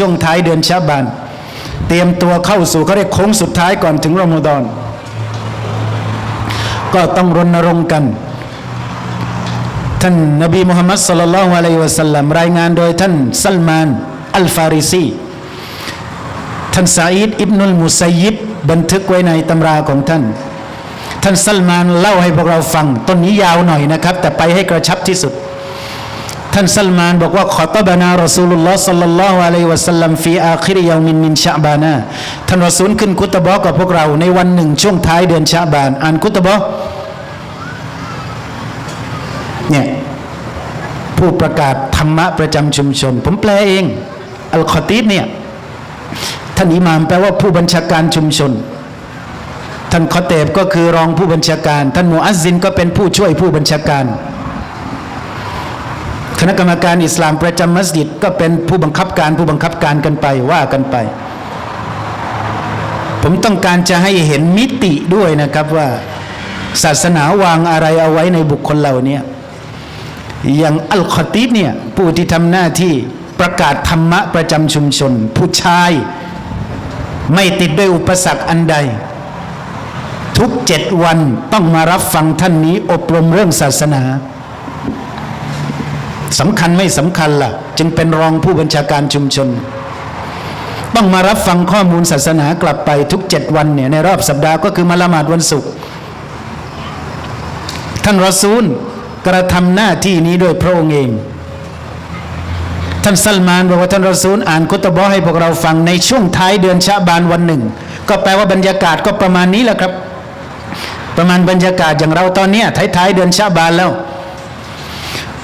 ช่วงท้ายเดือนชาบาน เตรียมตัวเข้าสู่เขาเรียกโค้งสุดท้ายก่อนถึงรอมฎอน ก็ต้องรณรงค์กัน ท่านนบีมุฮัมมัดสลลัลลอฮุอะลัยฮิวะสัลลัมรายงานโดยท่านซัลมานอัลฟาริซีท่านซาอิดอิบนุลมุซัยยิบบันทึกไว้ในตำราของท่าน ท่านซัลมานเล่าให้พวกเราฟังต้นนี้ยาวหน่อยนะครับ แต่ไปให้กระชับที่สุด ท่านซัลมานบอกว่าขอตบนารอซูลุลลอฮ์สัลลัลลอฮุอะลัยวะสัลลัมฟีอาคิริยามินมินชะบานาท่านรอซูลขึ้นคุตบะกับพวกเราในวันหนึ่งช่วงท้ายเดือนชะบาน อ่านคุตบะเนี่ยผู้ประกาศธรรมะประจำชุมชน ผมแปลเองอัลคอตีบเนี่ยท่านอิหมามแปลว่าผู้บัญชาการชุมชน ท่านคอเตบก็คือรองผู้บัญชาการ ท่านมูอัซซินก็เป็นผู้ช่วยผู้บัญชาการ ณะกรรมการอิสลามประจำมัสยิดก็เป็นผู้บังคับการผู้บังคับการกันไปว่ากันไป ผมต้องการจะให้เห็นมิติด้วยนะครับว่าศาสนาวางอะไรเอาไว้ในบุคคลเหล่านี้อย่างอัลคอตีบเนี่ยผู้ที่ทำหน้าที่ประกาศธรรมะประจำชุมชน ผู้ชายไม่ติดด้วยอุปสรรคอันใด ทุกเจ็ดวันต้องมารับฟังท่านนี้อบรมเรื่องศาสนา สำคัญไม่สำคัญล่ะ จึงเป็นรองผู้บัญชาการชุมชน ต้องมารับฟังข้อมูลศาสนากลับไปทุกเจ็ดวันเนี่ยในรอบสัปดาห์ก็คือมาละหมาดวันศุกร์ท่านรอซูลกระทำหน้าที่นี้ด้วยพระองค์เอง ท่านซัลมานบอกว่าท่านรอซูลอ่านคุตบะให้พวกเราฟังในช่วงท้ายเดือนชะบานวันหนึ่ง ก็แปลว่าบรรยากาศก็ประมาณนี้แหละครับ ประมาณบรรยากาศอย่างเราตอนนี้ยท้ายๆเดือนชะบานแล้ว พ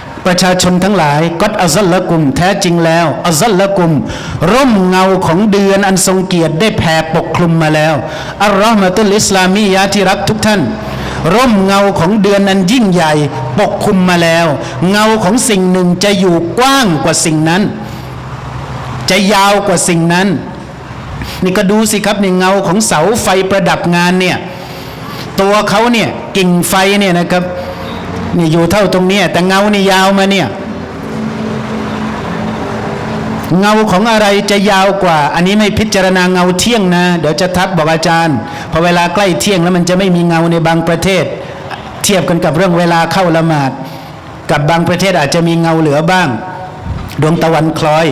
ประชาชนทั้งหลายก็อัลซัลละกุม แท้จริงแล้วอัลซัลละกุม ร่มเงาของเดือนอันทรงเกียรติได้แผ่ปกคลุมมาแล้วอัลลอฮ์มะตุลอิสลามียะที่รักทุกท่าน ร่มเงาของเดือนนั้นยิ่งใหญ่ปกคลุมมาแล้ว เงาของสิ่งหนึ่งจะอยู่กว้างกว่าสิ่งนั้น จะยาวกว่าสิ่งนั้น นี่ก็ดูสิครับในเงาของเสาไฟประดับงานเนี่ยตัวเขาเนี่ยกิ่งไฟเนี่ยนะครับ นี่อยู่เท่าตรงเนี้ยแต่เงานี่ยาวมาเนี่ย เงาของอะไรจะยาวกว่า อันนี้ไม่พิจารณาเงาเที่ยงนะ เดี๋ยวจะทักบอกอาจารย์พอเวลาใกล้เที่ยงแล้วมันจะไม่มีเงาในบางประเทศ เทียบกันกับเรื่องเวลาเข้าละหมาด กับบางประเทศอาจจะมีเงาเหลือบ้าง ดวงตะวันคล้อย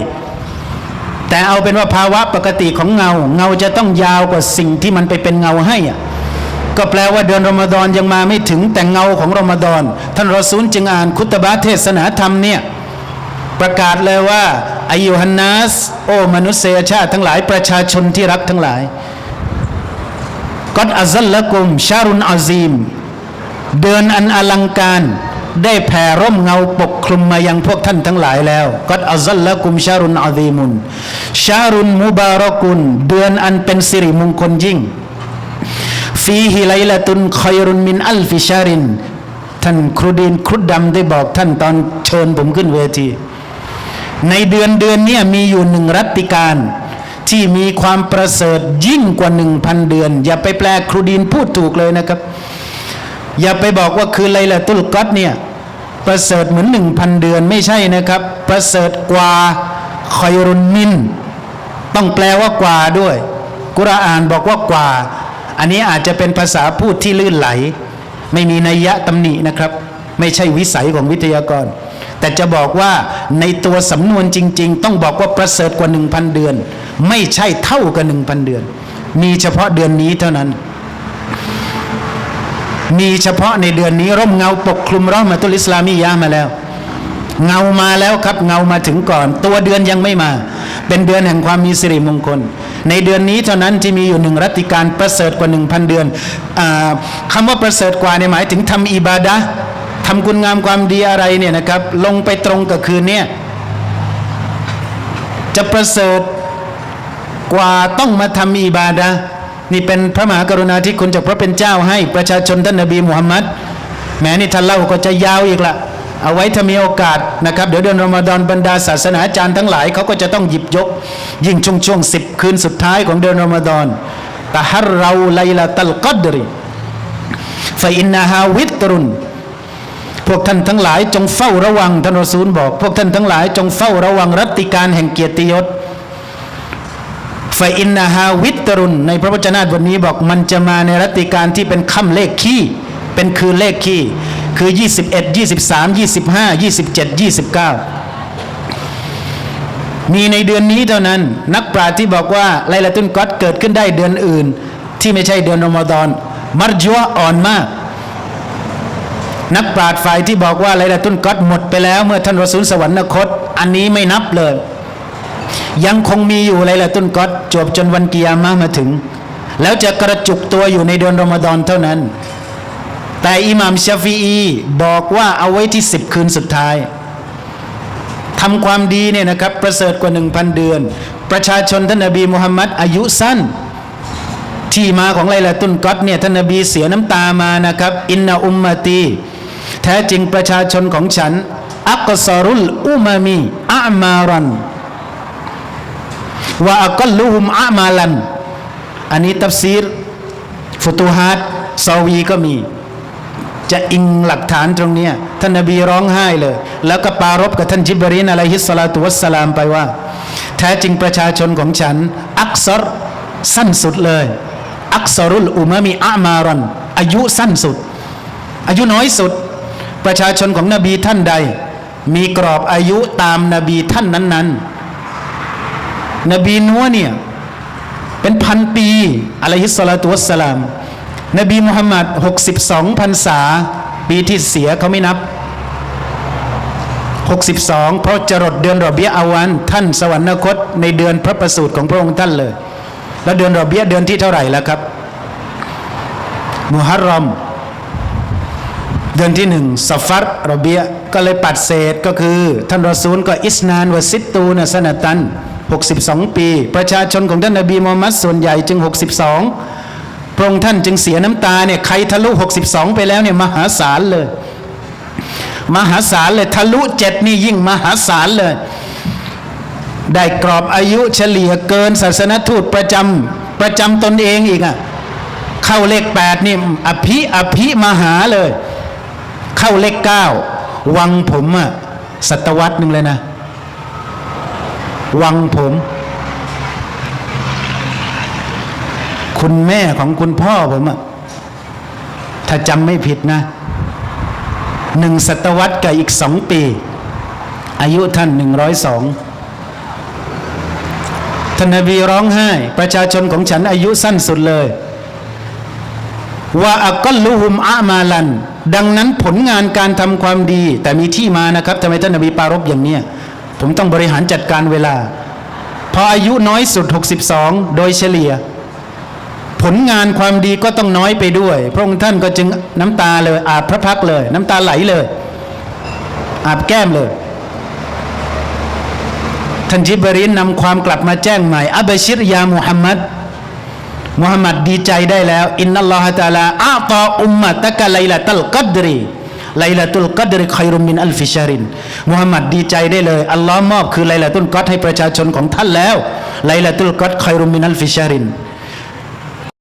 แต่เอาเป็นว่าภาวะปกติของเงา เงาจะต้องยาวกว่าสิ่งที่มันไปเป็นเงาให้อะ ก็แปลว่าเดือนรอมฎอนยังมาไม่ถึงแต่เงาของรอมฎอนท่านรอซูลจึงอ่านคุตบะเทศนาธรรมเนี่ยประกาศเลยว่าอายุฮันนัสโอ้มนุษยชาติทั้งหลายประชาชนที่รักทั้งหลายกอดอัซลละกุมชารุนอาซีม เดือนอันอลังการได้แผ่ร่มเงาปกคลุมมายังพวกท่านทั้งหลายแล้วกอดอัซลละกุมชารุนอาซีมุนชารุนมุบารกุนเดือนอันเป็นสิริมงคลยิ่ง ฟีฮิไลละตุนคอยรุนมินอัลฟิชาริน ท่านครูดีนครุดดำได้บอกท่านตอนเชิญผมขึ้นเวที ในเดือนเดือนเนี้มีอยู่หนึ่งรัตติการ ที่มีความประเสริฐยิ่งกว่าหนึ่งพันเดือน อย่าไปแปลครูดีนพูดถูกเลยนะครับ อย่าไปบอกว่าคือไลละตุลกัดเนี่ยประเสริฐเหมือนหนึ่งพันเดือนไม่ใช่นะครับ ประเสริฐกว่าคอยรุนมิน ต้องแปลว่ากว่าด้วย กุรอานบอกว่ากว่า อันนี้อาจจะเป็นภาษาพูดที่ลื่นไหล ไม่มีนัยยะตำหนินะครับ ไม่ใช่วิสัยของวิทยากร แต่จะบอกว่าในตัวสำนวนจริง ๆ ต้องบอกว่าประเสริฐกว่า 1,000 เดือน ไม่ใช่เท่ากับ1,000 เดือน มีเฉพาะเดือนนี้เท่านั้น มีเฉพาะในเดือนนี้ร่มเงาปกคลุมร่อมาตุลิสลามียะมาแล้วเงามาแล้วครับเงามาถึงก่อน ตัวเดือนยังไม่มา เป็นเดือนแห่งความมีสิริมงคล ในเดือนนี้เท่านั้นที่มีอยู่หนึ่งรัติการประเสริฐกว่าหนึ่งพันเดือนอคำว่าประเสริฐกว่าเนี่ยหมายถึงทำอิบาดะทำคุณงามความดีอะไรเนี่ยนะครับลงไปตรงกับคืนเนี่ยจะประเสริฐกว่าต้องมาทำอิบาดะนี่เป็นพระมหากรุณาธิคุณจากพระเป็นเจ้าให้ประชาชนท่านนบีมุฮัมมัดแม้นี่ท่านเล่าก็จะยาวอีกละ เอาไว้ถ้ามีโอกาสนะครับ เดี๋ยวเดือนรอมฎอนบรรดาศาสนาจารย์ทั้งหลายเขาก็จะต้องหยิบยก ยิ่งช่วงช่วงสิบคืนสุดท้ายของเดือนรอมฎอนตะฮัรเราไลลาตัลกัดริฟอินนาฮาวิตรุนพวกท่านทั้งหลายจงเฝ้าระวังท่านรอซูลบอก พวกท่านทั้งหลายจงเฝ้าระวังรัตติการแห่งเกียรติยศฟอินนาฮาวิตรุนในพระวจนะบทนี้บอกมันจะมาในรัตติการที่เป็นค่ำเลขขี้เป็นคืนเลขขี้ คือ 21 23 25 27 29 มีในเดือนนี้เท่านั้น นักปราชญ์ที่บอกว่าไลลาตุนกอดเกิดขึ้นได้เดือนอื่น ที่ไม่ใช่เดือนอมฎอนมัรจัวอ่อนมาก นักปราชญ์ฝ่ายที่บอกว่าไลลาตุนกอดหมดไปแล้ว เมื่อท่านรอซูลสวรรคต อันนี้ไม่นับเลย ยังคงมีอยู่ไลลาตุนกอดจบจนวันกิยามะมาถึง แล้วจะกระจุกตัวอยู่ในเดือนรอมฎอนเท่านั้น แต่อิหม่ามชาฟีอีบอกว่าเอาไว้ที่สิบคืนสุดท้ายทำความดีเนี่ยนะครับ ประเสริฐกว่าหนึ่งพันเดือน ประชาชนท่านนบีมุฮัมมัดอายุสั้น ที่มาของไลลาตุนกอดเนี่ยท่านนบีเสียน้ำตามานะครับ อินนาอุมมะตีแท้จริงประชาชนของฉัน อักซารุลอุมามีอามารันว่าอักลุฮุมอามาลัน อันนี้ตัฟซีรฟุตุฮัดซาวีก็มี จะอิงหลักฐานตรงเนี้ท่านนบีร้องไห้เลย แล้วก็ปารบกับท่านจิบรีนอะลัยฮิสสลาตุวัสสลามไปว่า แท้จริงประชาชนของฉัน อักษรสั้นสุดเลย อักษรุลอุมะมีอามารันอายุสั้นสุด อายุน้อยสุด ประชาชนของนบีท่านใด มีกรอบอายุตามนบีท่านนั้น ๆ นบีนัวเนี่ยเป็นพันปีอะลัยฮิสสลาตุวัสสลาม นบีมุฮัมมัด62พรรษา ปีที่เสียเขาไม่นับ 62 เพราะจรดเดือนรอเบียอาวันท่านสวรรคตในเดือนพระประสูติของพระองค์ท่านเลย แล้วเดือนรอเบียเดือนที่เท่าไหร่แล้วครับมุฮัรรอม เดือนที่หนึ่งสัฟฟัรรอเบียก็เลยปัดเศษก็คือ ท่านรอซูลก็อิสนานวะซิตูนสนตัน 62 ปี ประชาชนของท่านนบีมูฮัมมัดส่วนใหญ่จึง 62 พระองค์ท่านจึงเสียน้ำตาเนี่ยใครทะลุ 62 ไปแล้วเนี่ยมหาศาลเลย มหาศาลเลยทะลุเจ็ดนี่ยิ่งมหาศาลเลย ได้กรอบอายุเฉลี่ยเกินศาสนทูตประจำประจำตนเองอีกอะเข้าเลขแปดนี่อภิอภิมหาเลย เข้าเลขเก้าวังผมอะศตวรรษหนึ่งเลยนะ วังผม คุณแม่ของคุณพ่อผมอะถ้าจำไม่ผิดนะหนึ่งศตวรรษกับอีกสองปี อายุท่านหนึ่งร้อยสองท่านนบีร้องไห้ ประชาชนของฉันอายุสั้นสุดเลยว่าอักลุฮุมอามาลัน ดังนั้นผลงานการทำความดี แต่มีที่มานะครับทำไมท่านนบีปรารบอย่างเนี้ยผมต้องบริหารจัดการเวลา พออายุน้อยสุด 62 โดยเฉลี่ย ผลงานความดีก็ต้องน้อยไปด้วย พระองค์ท่านก็จึงน้ำตาเลย อาบพระพักเลย น้ำตาไหลเลย อาบแก้มเลย ท่านจิบรีนนำความกลับมาแจ้งใหม่อับชิรยามุฮัมมัดมุฮัมมัดดีใจได้แล้ว อินนัลลอฮฺตะอาลาอาตออุมมะตะกะไลละตัลกัดรีไลละตุลกัดริคอยรุมมินอัลฟิชารินมุฮัมมัดดีใจได้เลย อัลลอฮ์มอบคือไลละตุลกัดให้ประชาชนของท่านแล้ว ไลละตุลกัดคอยรุมมินอัลฟิชาริน